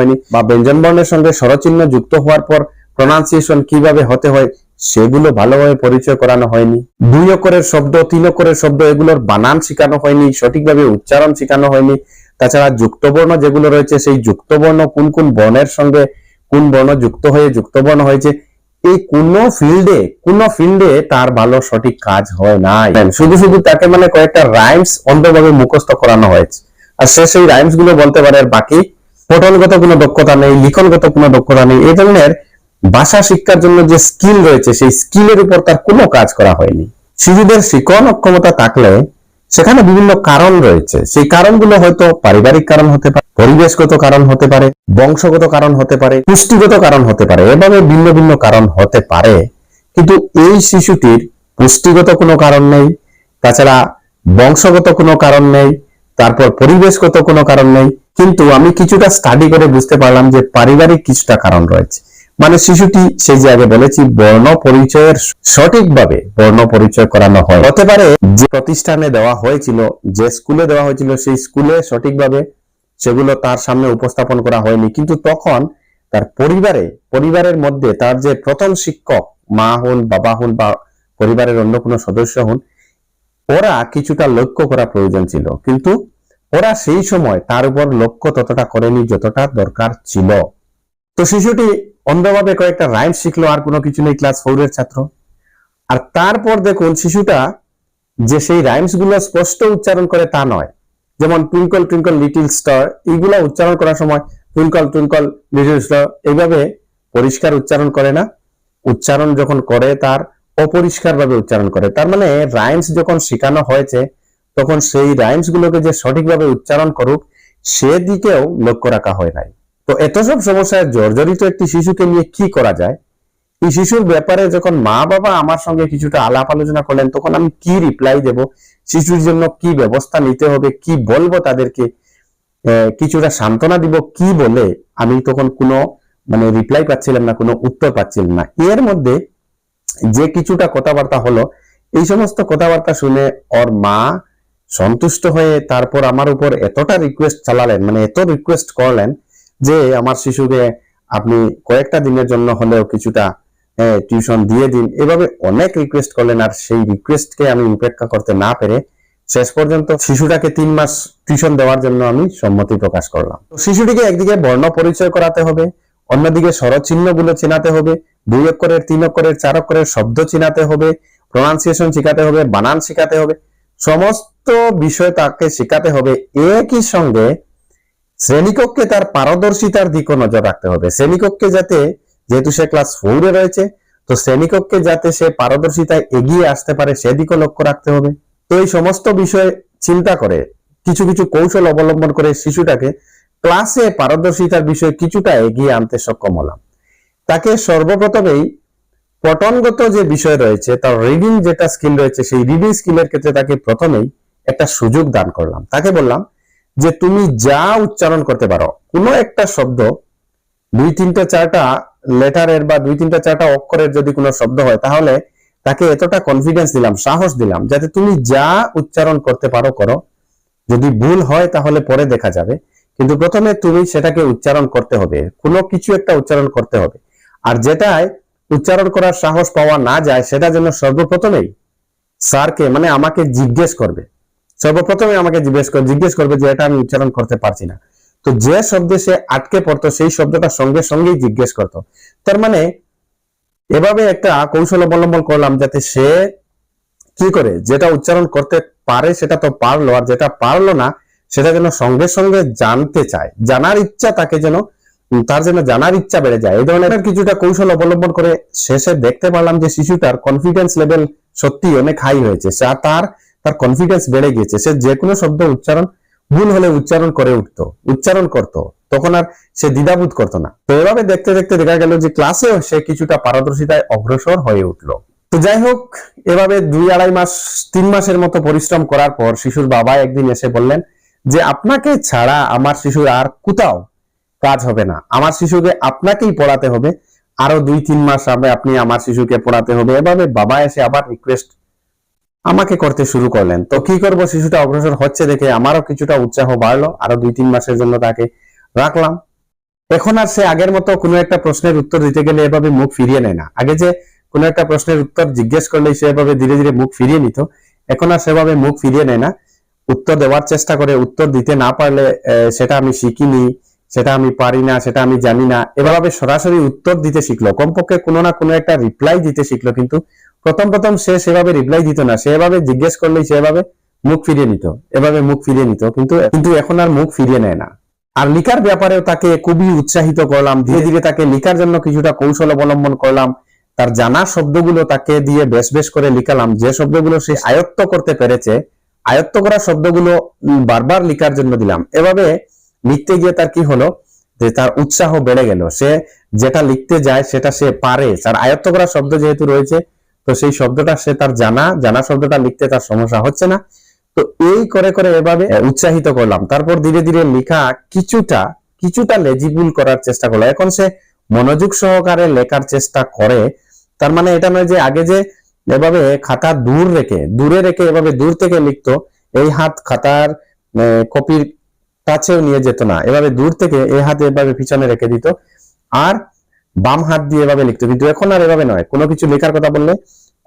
হয়নি বা ব্যঞ্জন বর্ণের সঙ্গে স্বরচিহ্ন যুক্ত হওয়ার পর প্রনাউন্সিয়েশন কীভাবে হতে হয় সেগুলো ভালোভাবে পরিচয় করানো হয়নি। দুই অক্ষরের শব্দ, তিন অক্ষরের শব্দ, এগুলোর বানান শেখানো হয়নি, সঠিকভাবে উচ্চারণ শেখানো হয়নি। তাছাড়া যুক্তবর্ণ যেগুলো রয়েছে, সেই যুক্তবর্ণ কোন কোন বর্ণের সঙ্গে কোন বর্ণ যুক্ত হয়ে যুক্তবর্ণ হয়েছে, এই কোন ফিল্ডে কোন ফিল্ডে তার ভালো সঠিক কাজ হয় নাই। শুধু শুধু তাকে মানে কয়েকটা রাইমস অন্ধভাবে মুখস্থ করানো হয়েছে। আর সে সেই রাইমসগুলো বলতে পারে আর বাকি পঠনগত কোনো দক্ষতা নেই, লিখনগত কোনো দক্ষতা নেই এই ধরনের ভাষা শিক্ষার জন্য যে স্কিল রয়েছে, সেই স্কিলের উপর তার কোনো কাজ করা হয়নি। শিশুদের শিক্ষণ অক্ষমতা থাকলে সেখানে বিভিন্ন কারণ রয়েছে। সেই কারণগুলো হয়তো পারিবারিক কারণ হতে পারে, পরিবেশগত কারণ হতে পারে, বংশগত কারণ হতে পারে, পুষ্টিগত কারণ হতে পারে, এভাবে ভিন্ন ভিন্ন কারণ হতে পারে। কিন্তু এই শিশুটির পুষ্টিগত কোনো কারণ নেই, তাছাড়া বংশগত কোনো কারণ নেই, তারপর পরিবেশগত কোনো কারণ নেই কিন্তু আমি কিছুটা স্টাডি করে বুঝতে পারলাম যে পারিবারিক কিছুটা কারণ রয়েছে। মানে শিশুটি সেই যে আগে বলেছি, বর্ণ পরিচয়ের সঠিকভাবে বর্ণ পরিচয় করানো হয়। হতে পারে যে প্রতিষ্ঠানে দেওয়া হয়েছিল, যে স্কুলে দেওয়া হয়েছিল, সেই স্কুলে সঠিকভাবে সেগুলো তার সামনে উপস্থাপন করা হয়নি। কিন্তু তখন তার পরিবারে, পরিবারের মধ্যে তার যে প্রথম শিক্ষক, মা হন, বাবা হন বা পরিবারের অন্য কোনো সদস্য হন, ওরা কিছুটা লক্ষ্য করা প্রয়োজন ছিল। কিন্তু ওরা সেই সময় তার উপর লক্ষ্য ততটা করেনি যতটা দরকার ছিল। তো শিশুটি অন্ধভাবে কয়েকটা রাইম শিখলো, আর কোনো কিছু নেই ক্লাস ফোর এর ছাত্র। আর তারপর দেখুন শিশুটা যে সেই রাইমসগুলো স্পষ্ট উচ্চারণ করে তা নয়। যেমন টুইঙ্কল টুইঙ্কল লিটিল স্টার এইগুলো উচ্চারণ করার সময় টুইঙ্কল টুইঙ্কল লিটিল স্টার এইভাবে পরিষ্কার উচ্চারণ করে না। উচ্চারণ যখন করে তার অপরিষ্কার ভাবে উচ্চারণ করে। তার মানে রাইমস যখন শেখানো হয়েছে তখন সেই রাইমস গুলোকে যে সঠিকভাবে উচ্চারণ করুক, সেদিকেও লক্ষ্য রাখা হয় নাই। তো এত সব সমস্যায় জর্জরিত একটি শিশুকে নিয়ে কি করা যায়? এই শিশুর ব্যাপারে যখন মা বাবা আমার সঙ্গে কিছুটা আলাপ আলোচনা করলেন, তখন আমি কি রিপ্লাই দেব? শিশুর জন্য কি ব্যবস্থা নিতে হবে? কি বলব তাদেরকে? কিছুটা সান্ত্বনা দিব কি বলে? আমি তখন কোনো মানে রিপ্লাই পাচ্ছিলাম না, কোনো উত্তর পাচ্ছিলাম না। এর মধ্যে যে কিছুটা কথাবার্তা হলো, এই সমস্ত কথাবার্তা শুনে ওর মা সন্তুষ্ট হয়ে তারপর আমার উপর এতটা রিকোয়েস্ট চালালেন মানে এত রিকোয়েস্ট করলেন যে আমার শিশুকে আপনি কয়েকটা দিনের জন্য হলেও কিছুটা টিউশন দিয়ে দিন। এভাবে অনেক রিকোয়েস্ট করলেন আর সেই রিকোয়েস্টকে আমি উপেক্ষা করতে না পেরে শেষ পর্যন্ত শিশুটাকে তিন মাস টিউশন দেওয়ার জন্য আমি সম্মতি প্রকাশ করলাম। শিশুটিকে একদিকে বর্ণ পরিচয় করাতে হবে, অন্যদিকে স্বরচিহ্নগুলো চেনাতে হবে, দুই অক্ষরের, তিন অক্ষরের, চার অক্ষরের শব্দ চেনাতে হবে প্রনাউন্সিয়েশন শেখাতে হবে, বানান শেখাতে হবে। সমস্ত বিষয় তাকে শেখাতে হবে একই সঙ্গে শ্রেণীকক্ষে তার পারদর্শিতার দিকও নজর রাখতে হবে। শ্রেণীকক্ষে যাতে যেহেতু সে ক্লাস ফোরে রয়েছে, তো শ্রেণীকক্ষে যাতে সে পারদর্শিতায় এগিয়ে আসতে পারে সেদিকেও লক্ষ্য রাখতে হবে। তো এই সমস্ত বিষয়ে চিন্তা করে, কিছু কিছু কৌশল অবলম্বন করে শিশুটাকে ক্লাসে পারদর্শিতার বিষয়ে কিছুটা এগিয়ে আনতে সক্ষম হলাম। তাকে সর্বপ্রথমেই পঠনগত যে বিষয় রয়েছে, তার রিডিং যেটা স্কিল রয়েছে, সেই রিডিং স্কিলের ক্ষেত্রে তাকে প্রথমেই একটা সুযোগ দান করলাম। তাকে বললাম যে, তুমি যা উচ্চারণ করতে পারো, কোনো একটা শব্দ, দুই তিনটা চারটা লেটারের বা দুই তিনটা চারটা অক্ষরের যদি কোনো শব্দ হয়, তাহলে তাকে এতটা কনফিডেন্স দিলাম, সাহস দিলাম, যাতে তুমি যা উচ্চারণ করতে পারো করো। যদি ভুল হয়, তাহলে পরে দেখা যাবে। কিন্তু প্রথমে তুমি সেটাকে উচ্চারণ করতে হবে, কোনো কিছু একটা উচ্চারণ করতে হবে। আর যেটাই উচ্চারণ করার সাহস পাওয়া না যায়, সেটা যেন সর্বপ্রথমেই স্যারকে মানে আমাকে জিজ্ঞেস করবে। সর্বপ্রথমে আমাকে জিজ্ঞেস জিজ্ঞেস করবে যে এটা আমি উচ্চারণ করতে পারছি না। তো যে শব্দে সে আটকে পড়তো, সেই শব্দটা সঙ্গে সঙ্গেই জিজ্ঞেস করতো। তার মানে এভাবে একটা কৌশল অবলম্বন করলাম যাতে সে কি করে, যেটা উচ্চারণ করতে পারে সেটা তো পারল, আর যেটা পারল না, সেটা যেন সঙ্গে সঙ্গে জানতে চায়। জানার ইচ্ছা তাকে যেন তার যেন জানার ইচ্ছা বেড়ে যায়। এই ধরনের কিছুটা কৌশল অবলম্বন করে শেষে দেখতে পারলাম যে শিশুটার কনফিডেন্স লেভেল সত্যি অনেক হাই হয়েছে। তার তার কনফিডেন্স বেড়ে গিয়েছে। সে যে কোনো শব্দ উচ্চারণ, ভুল হলে উচ্চারণ করে উঠতো, উচ্চারণ করত। তখন আর সে দ্বিধাবোধ করতো না। তো এভাবে দেখতে দেখতে দেখা গেল যে ক্লাসেও সে কিছুটা পারদর্শিতায় অগ্রসর হয়ে উঠল। তো যাই হোক, এভাবে দুই আড়াই মাস, তিন মাসের মতো পরিশ্রম করার পর শিশুর বাবা একদিন এসে বললেন যে, আপনাকে ছাড়া আমার শিশুর আর কোথাও কাজ হবে না। আমার শিশুকে আপনাকেই পড়াতে হবে। আরও দুই, তিন মাস হবে আপনি আমার শিশুকে পড়াতে হবে। এভাবে বাবা এসে আবার রিকোয়েস্ট আমাকে করতে শুরু করলেন। তো কি করব? শিশুটা অগ্রসর হচ্ছে দেখে আমারও কিছুটা উৎসাহ বাড়লো। আরও দুই, তিন মাসের জন্য তাকে রাখলাম। এখন আর সে আগের মতো কোনো একটা প্রশ্নের উত্তর দিতে গেলে এভাবে মুখ ফিরিয়ে নেয় না। আগে যে কোনো একটা প্রশ্নের উত্তর জিজ্ঞেস করলে সে এভাবে ধীরে ধীরে মুখ ফিরিয়ে নিত। এখন আর সেভাবে মুখ ফিরিয়ে নেয় না। উত্তর দেওয়ার চেষ্টা করে। উত্তর দিতে না পারলে সেটা আমি শিখিনি। সেটা আমি পারি না, সেটা আমি জানি না। এভাবে সরাসরি উত্তর দিতে শিখলো। কমপক্ষে কোনো না কোনো একটা রিপ্লাই দিতে শিখলো, কিন্তু প্রথম প্রথম সে সেভাবে রিপ্লাই দিত না। সেভাবে জিজ্ঞেস করলেই সেভাবে মুখ ফিরিয়ে নিত, এভাবে মুখ ফিরিয়ে নিত, কিন্তু কিন্তু এখন আর মুখ ফিরিয়ে নেয় না। আর লিখার ব্যাপারেও তাকে খুবই উৎসাহিত করলাম, ধীরে ধীরে তাকে লিখার জন্য কিছুটা কৌশল অবলম্বন করলাম। তার জানা শব্দগুলো তাকে দিয়ে বেশ বেশ করে লিখালাম। যে শব্দগুলো সে আয়ত্ত করতে পেরেছে, আয়ত্ত করা শব্দগুলো বারবার লিখার জন্য দিলাম। এভাবে লিখতে গিয়ে তার কি হলো? যে তার উৎসাহ বেড়ে গেল। সে যেটা লিখতে যায় সেটা সে পারে। তার আয়ত্ত করা শব্দ যেহেতু রয়েছে, তো সেই শব্দটা সে তার জানা। জানা শব্দটা লিখতে তার সমস্যা হচ্ছে না। তো এই করে করে এভাবে উৎসাহিত করলাম। তারপর ধীরে ধীরে লেখা কিছুটা কিছুটা লেজিবল করার চেষ্টা করল। এখন সে মনোযোগ সহকারে লেখার চেষ্টা করে। তার মানে এটা নয় যে আগে যে এভাবে খাতা দূর রেখে, দূরে রেখে এভাবে দূর থেকে লিখতো, এই হাত খাতার কপির কাছেও নিয়ে যেত না। এভাবে দূর থেকে এই হাতে এভাবে পিছনে রেখে দিত। আর বাম হাত দিয়ে এভাবে লিখতো। কিন্তু এখন আর এভাবে নয়। কোনো কিছু লেখার কথা বললে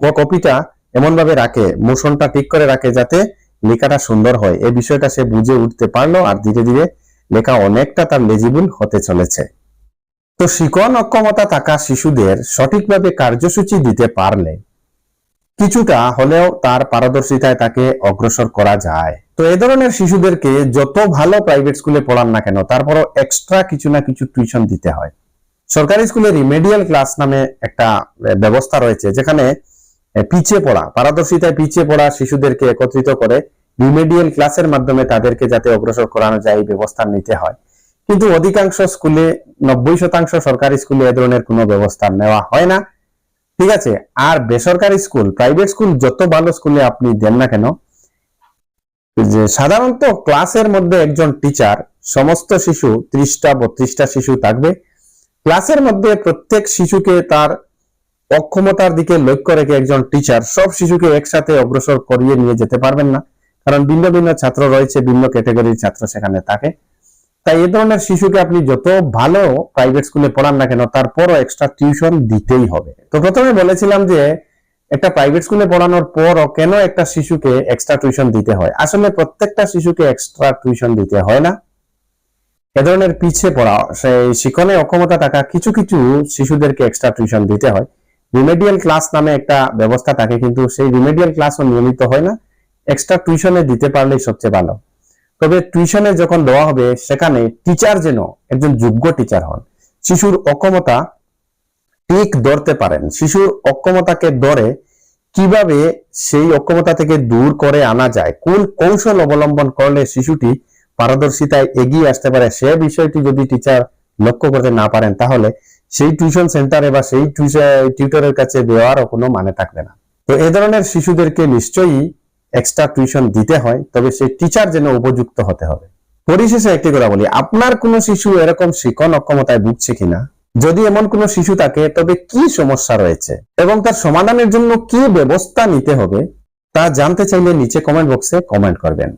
কপিটা এমন ভাবে রাখে, মোশনটা ঠিক করে রাখে যাতে লেখাটা সুন্দর হয়। এই বিষয়টা সে বুঝে উঠতে পারল আর ধীরে ধীরে লেখা অনেকটা তার লেজিবল হতে চলেছে। তো শিকন অক্ষমতা থাকা শিশুদের সঠিকভাবে কার্যসূচি দিতে পারলে কিছুটা হলেও তার পারদর্শিতায় তাকে অগ্রসর করা যায়। তো এই ধরনের শিশুদেরকে যত ভালো প্রাইভেট স্কুলে পড়ান না কেন, তারপরও এক্সট্রা কিছু না কিছু টিউশন দিতে হয়। সরকারি স্কুলে রিমেডিয়াল ক্লাস নামে একটা ব্যবস্থা রয়েছে, যেখানে পিছিয়ে পড়া, পারদর্শিতায় পিছিয়ে পড়া শিশুদেরকে একত্রিত করে রিমেডিয়াল ক্লাসের মাধ্যমে তাদেরকে যাতে অগ্রসর করানো যায়, এই ব্যবস্থা নিতে হয়। কিন্তু অধিকাংশ স্কুলে নব্বই শতাংশ সরকারি স্কুলে এ ধরনের কোনো ব্যবস্থা নেওয়া হয় না। ঠিক আছে, আর বেসরকারি স্কুল প্রাইভেট স্কুল যত ভালো স্কুলে আপনি দেন না কেন যে সাধারণত ক্লাসের মধ্যে একজন টিচার সমস্ত শিশু ত্রিশটা, বত্রিশটা শিশু থাকবে। ক্লাসের মধ্যে প্রত্যেক শিশুকে তার অক্ষমতার দিকে লক্ষ্য রেখে একজন টিচার সব শিশুকে একসাথে অগ্রসর করিয়ে নিয়ে যেতে পারবেন না। কারণ ভিন্ন ভিন্ন ছাত্র রয়েছে, ভিন্ন ক্যাটাগরির ছাত্র সেখানে থাকে। তাই এ ধরনের শিশুকে আপনি যত ভালো প্রাইভেট স্কুলে পড়ান না কেন, তারপরও এক্সট্রা টিউশন দিতেই হবে। তো প্রথমে বলেছিলাম যে একটা প্রাইভেট স্কুলে পড়ানোর পরও কেন একটা শিশুকে এক্সট্রা টিউশন দিতে হয়? আসলে প্রত্যেকটা শিশুকে এক্সট্রা টিউশন দিতে হয় না। এ ধরনের পিছিয়ে পড়া, সেই শিক্ষণে অক্ষমতা থাকা কিছু কিছু শিশুদেরকে এক্সট্রা টিউশন দিতে হয়। রিমেডিয়াল ক্লাস নামে একটা ব্যবস্থা থাকে, কিন্তু সেই রিমেডিয়াল ক্লাসও নিয়মিত হয় না। এক্সট্রা টিউশনে দিতে পারলেই সবচেয়ে ভালো। তবে টিউশনে যখন দেওয়া হবে, সেখানে টিচার যেন একজন যোগ্য টিচার হন, শিশুর অক্ষমতা ঠিক ধরতে পারেন। শিশুর অক্ষমতাকে ধরে কীভাবে সেই অক্ষমতা থেকে দূর করে আনা যায়, কোন কৌশল অবলম্বন করলে শিশুটি পারদর্শিতায় এগিয়ে আসতে পারে, সে বিষয়টি যদি টিচার লক্ষ্য করতে না পারেন, তাহলে সেই টিউশন সেন্টারে বা সেই টিউটরের কাছে দেওয়ারও কোনো মানে থাকবে না। তো এ ধরনের শিশুদেরকে নিশ্চয়ই এক্সট্রা টিউশন দিতে হয়, তবে সেই টিচার যেন উপযুক্ত হতে হবে। পরিশেষে একটি কথা বলি, আপনার কোনো শিশু এরকম শিখন অক্ষমতায় ভুগছে কিনা? যদি এমন কোনো শিশু থাকে, তবে কি সমস্যা রয়েছে? এবং তার সমাধানের জন্য কি ব্যবস্থা নিতে হবে, তা জানতে চাইলে নিচে কমেন্ট বক্সে কমেন্ট করবেন।